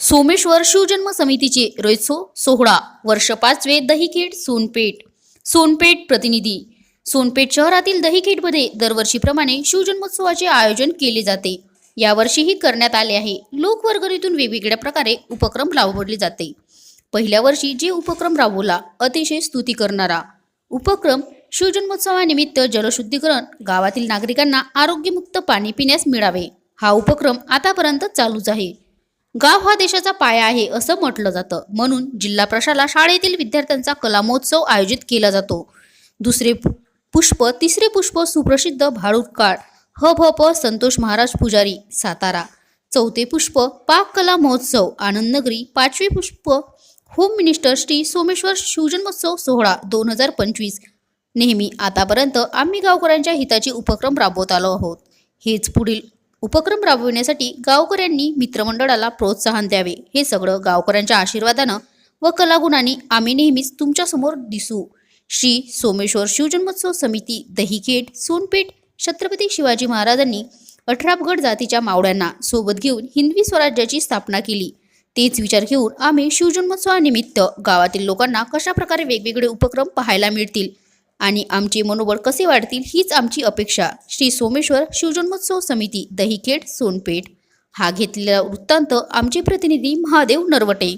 सोमेश्वर शिवजन्म समितीचे रोयसो सोहळा वर्ष पाचवे दहीखेड सोनपेठ. सोनपेठ प्रतिनिधी. सोनपेठ शहरातील दहीखेडमध्ये दरवर्षीप्रमाणे शिवजन्मोत्सवाचे आयोजन केले जाते. यावर्षीही करण्यात आले आहे. लोकवर्गणीतून वेगवेगळ्या प्रकारे उपक्रम राबवले जाते. पहिल्या वर्षी जे उपक्रम राबवला अतिशय स्तुती करणारा. उपक्रम शिवजन्मोत्सवानिमित्त जलशुद्धीकरण गावातील नागरिकांना आरोग्यमुक्त पाणी पिण्यास मिळावे. हा उपक्रम आतापर्यंत चालूच आहे. गाव हा देशाचा पाया आहे असं म्हटलं जातं. म्हणून जिल्हा प्रशाला शाळेतील विद्यार्थ्यांचा कलामहोत्सव आयोजित केला जातो. दुसरे पु- पुष्प तिसरे पुष्प सुप्रसिद्ध भाडुतकाळ ह भ प संतोष महाराज पुजारी सातारा. चौथे पुष्प पाक कला महोत्सव आनंदनगरी. पाचवे पुष्प होम मिनिस्टर श्री सोमेश्वर शिवजन्मोत्सव सोहळा दोन हजार पंचवीस. नेहमी आतापर्यंत आम्ही गावकऱ्यांच्या हिताचे उपक्रम राबवत आलो आहोत. हेच पुढील उपक्रम राबविण्यासाठी गावकऱ्यांनी मित्रमंडळाला प्रोत्साहन द्यावे. हे सगळं गावकऱ्यांच्या आशीर्वादानं व कलागुणांनी आम्ही नेहमीच तुमच्यासमोर दिसू. श्री सोमेश्वर शिवजन्मोत्सव समिती दहीखेट सोनपेठ छत्रपती शिवाजी महाराजांनी अठरापगड जातीच्या मावळ्यांना सोबत घेऊन हिंदवी स्वराज्याची स्थापना केली. तेच विचार घेऊन आम्ही शिवजन्मोत्सवानिमित्त गावातील लोकांना कशाप्रकारे वेगवेगळे उपक्रम पाहायला मिळतील आणि आमचे मनोबळ कसे वाढतील हीच आमची अपेक्षा. श्री सोमेश्वर शिवजन्मोत्सव समिती दहीखेड सोनपेठ. हा घेतलेला वृत्तांत आमचे प्रतिनिधी महादेव नरवटे.